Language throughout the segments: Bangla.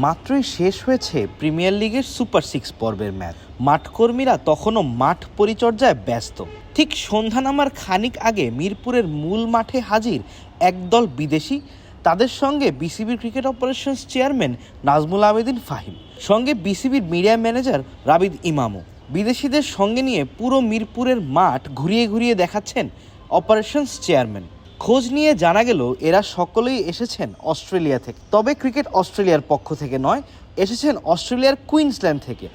মাত্রই শেষ হয়েছে প্রিমিয়ার লিগের সুপার সিক্স পর্বের ম্যাচ। মাঠকর্মীরা তখনও মাঠ পরিচর্যায় ব্যস্ত। ঠিক সন্ধ্যা নামার খানিক আগে মিরপুরের মূল মাঠে হাজির একদল বিদেশি। তাদের সঙ্গে বিসিবির cricket operations chairman Nazmul Abedin Fahim, সঙ্গে বিসিবির মিডিয়া ম্যানেজার রাবিদ ইমামও বিদেশিদের সঙ্গে নিয়ে পুরো মিরপুরের মাঠ ঘুরিয়ে ঘুরিয়ে দেখাচ্ছেন অপারেশনস চেয়ারম্যান। খোঁজ নিয়ে জানা গেল, এরা সকলেই এসেছেন অস্ট্রেলিয়া থেকে। তবে ক্রিকেট অস্ট্রেলিয়ার পক্ষ থেকে নয়, এসেছেন অস্ট্রেলিয়ার কুইন্সল্যান্ড থেকে।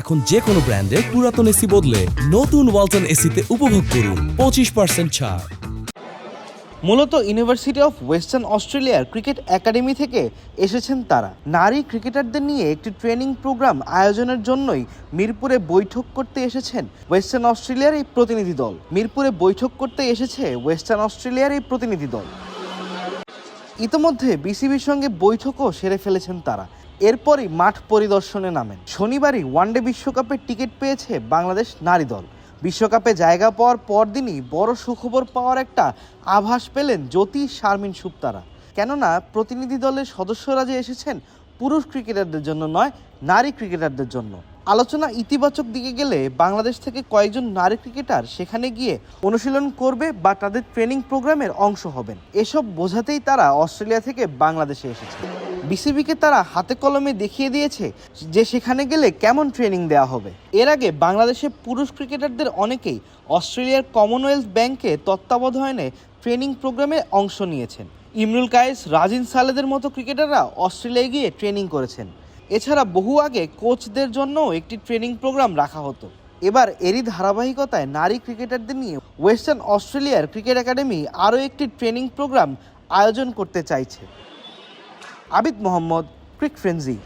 এখন যে কোনো ব্র্যান্ডের পুরাতন এসি বদলে নতুন ওয়ালটন এসিতে উপভোগ করুন পঁচিশ পার্সেন্ট ছাড়। মূলত ইউনিভার্সিটি অফ ওয়েস্টার্ন অস্ট্রেলিয়ার ক্রিকেট একাডেমি থেকে এসেছেন তারা। নারী ক্রিকেটারদের নিয়ে একটি ট্রেনিং প্রোগ্রাম আয়োজনের জন্যই মিরপুরে বৈঠক করতে এসেছেন ওয়েস্টার্ন অস্ট্রেলিয়ার এই প্রতিনিধি দল। মিরপুরে বৈঠক করতে এসেছে ওয়েস্টার্ন অস্ট্রেলিয়ার এই প্রতিনিধি দল। ইতোমধ্যে বিসিবির সঙ্গে বৈঠকও সেরে ফেলেছেন তারা। এরপরই মাঠ পরিদর্শনে নামেন। শনিবারই ওয়ানডে বিশ্বকাপের টিকিট পেয়েছে বাংলাদেশ নারী দল। বিশ্বকাপে জায়গা পাওয়ার পরদিনই বড় সুখবর পাওয়ার একটা আভাস পেলেন জ্যোতি শারমিন সুপ্তারা। কেননা প্রতিনিধি দলের সদস্যরা যে এসেছেন পুরুষ ক্রিকেটারদের জন্য নয়, নারী ক্রিকেটারদের জন্য। আলোচনা ইতিবাচক দিকে গেলে বাংলাদেশ থেকে কয়েকজন নারী ক্রিকেটার সেখানে গিয়ে অনুশীলন করবে বা তাদের ট্রেনিং প্রোগ্রামের অংশ হবেন। এসব বোঝাতেই তারা অস্ট্রেলিয়া থেকে বাংলাদেশে এসেছে। বিসিবিকে তারা হাতে কলমে দেখিয়ে দিয়েছে যে সেখানে গেলে কেমন ট্রেনিং দেওয়া হবে। এর আগে বাংলাদেশের পুরুষ ক্রিকেটারদের অনেকেই অস্ট্রেলিয়ার কমনওয়েলথ ব্যাংকে তত্ত্বাবধানে ট্রেনিং প্রোগ্রামে অংশ নিয়েছেন। ইমরুল কায়েস, রাজিন সালেদের মতো ক্রিকেটাররা অস্ট্রেলিয়ায় গিয়ে ট্রেনিং করেছেন। এছাড়া বহু আগে কোচদের জন্য একটি ট্রেনিং প্রোগ্রাম রাখা হতো। এবার এরই ধারাবাহিকতায় নারী ক্রিকেটারদের নিয়ে ওয়েস্টার্ন অস্ট্রেলিয়ার ক্রিকেট একাডেমি আরও একটি ট্রেনিং প্রোগ্রাম আয়োজন করতে চাইছে। আবিদ মোহাম্মদ ক্রিক ফ্রেন্সি।